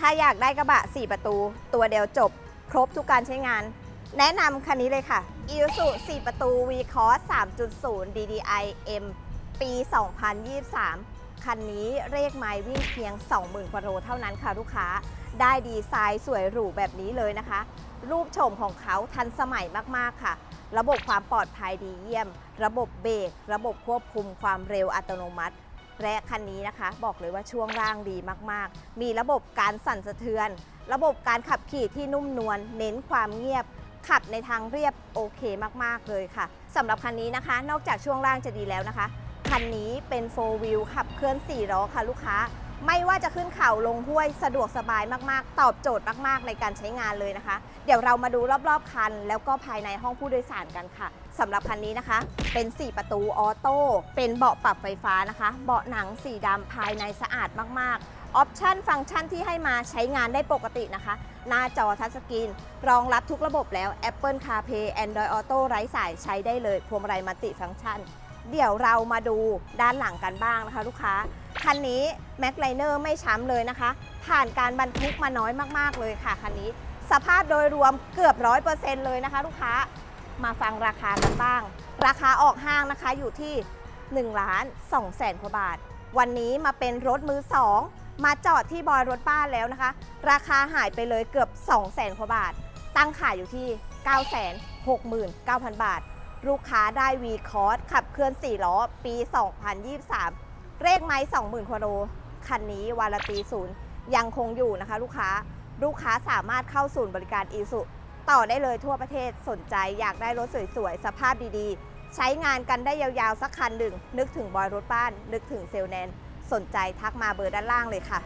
ถ้าอยากได้กระบะ 4 ประตู ตัวเดียวจบ ครบทุกการใช้งาน แนะนำคันนี้เลยค่ะ Isuzu 4 ประตู V-Cross 3.0 DDI M ปี 2023 คันนี้เลขไม้วิ่งเพียง 20,000กว่าโลเท่านั้นค่ะลูกค้า ได้ดีไซน์สวยหรูแบบนี้เลยนะคะ รูปโฉมของเขาทันสมัยมากๆค่ะ ระบบความปลอดภัยดีเยี่ยม ระบบเบรก ระบบควบคุมความเร็วอัตโนมัติ และคันนี้นะคะ บอกเลยว่าช่วงล่างดีมากๆ มีระบบการสั่นสะเทือน ระบบการขับขี่ที่นุ่มนวลเน้นความเงียบ ขับในทางเรียบโอเคมากๆเลยค่ะสำหรับคันนี้นะคะ นอกจากช่วงล่างจะดีแล้วนะคะ คันนี้เป็น 4 wheel ขับเคลื่อน 4 ล้อค่ะลูกค้า ไม่ว่าจะขึ้นเขาลงห้วยสะดวกสบายมากๆ ตอบโจทย์มากๆ ในการใช้งานเลยนะคะ เดี๋ยวเรามาดูรอบๆ คัน แล้วก็ภายในห้องผู้โดยสารกันค่ะสำหรับคันนี้นะคะ เป็น 4 ประตูออโต้เป็นเบาะปรับไฟฟ้านะคะ เบาะหนังสีดำภายในสะอาดมากๆออปชันฟังก์ชันที่ให้มาใช้งานได้ปกตินะคะ หน้าจอทัชสกรีน รองรับทุกระบบแล้ว Apple CarPlay Android Auto ไร้สายใช้ได้เลย พวงมาลัยมัลติฟังก์ชัน เดี๋ยวเรามาดูด้านหลังกันบ้างนะคะ ลูกค้า คันนี้แม็กไลเนอร์ไม่ช้ำเลยนะคะ ผ่านการบรรทุกมาน้อยมากๆเลยค่ะคันนี้ สภาพโดยรวมเกือบร้อยเปอร์เซ็นต์เลยนะคะ ลูกค้า มาฟังราคากันบ้าง ราคาออกห้างนะคะอยู่ที่1ล้าน2แสนกว่าบาท วันนี้มาเป็นรถมือ2มาจอดที่บอยรถป้าแล้วนะคะ ราคาหายไปเลยเกือบ2แสนกว่าบาท ตั้งขายอยู่ที่ 9 6 9 0 0 0 บาท ลูกค้าได้ V คอร์สขับเคลื่อน 4 ล้อ ปี 2023 เลขไม้ 20,000ควาโล คันนี้วาลาตีศูนย์ยังคงอยู่นะคะ ลูกค้า ลูกค้าสามารถเข้าศูนย์บริการอีสุต่อได้เลยทั่วประเทศสนใจอยากได้รถสวยๆ สภาพดีๆ ใช้งานกันได้ยาวๆ สักคันหนึ่ง นึกถึงบอยรถบ้าน นึกถึงเซลแนน สนใจทักมาเบอร์ด้านล่างเลยค่ะ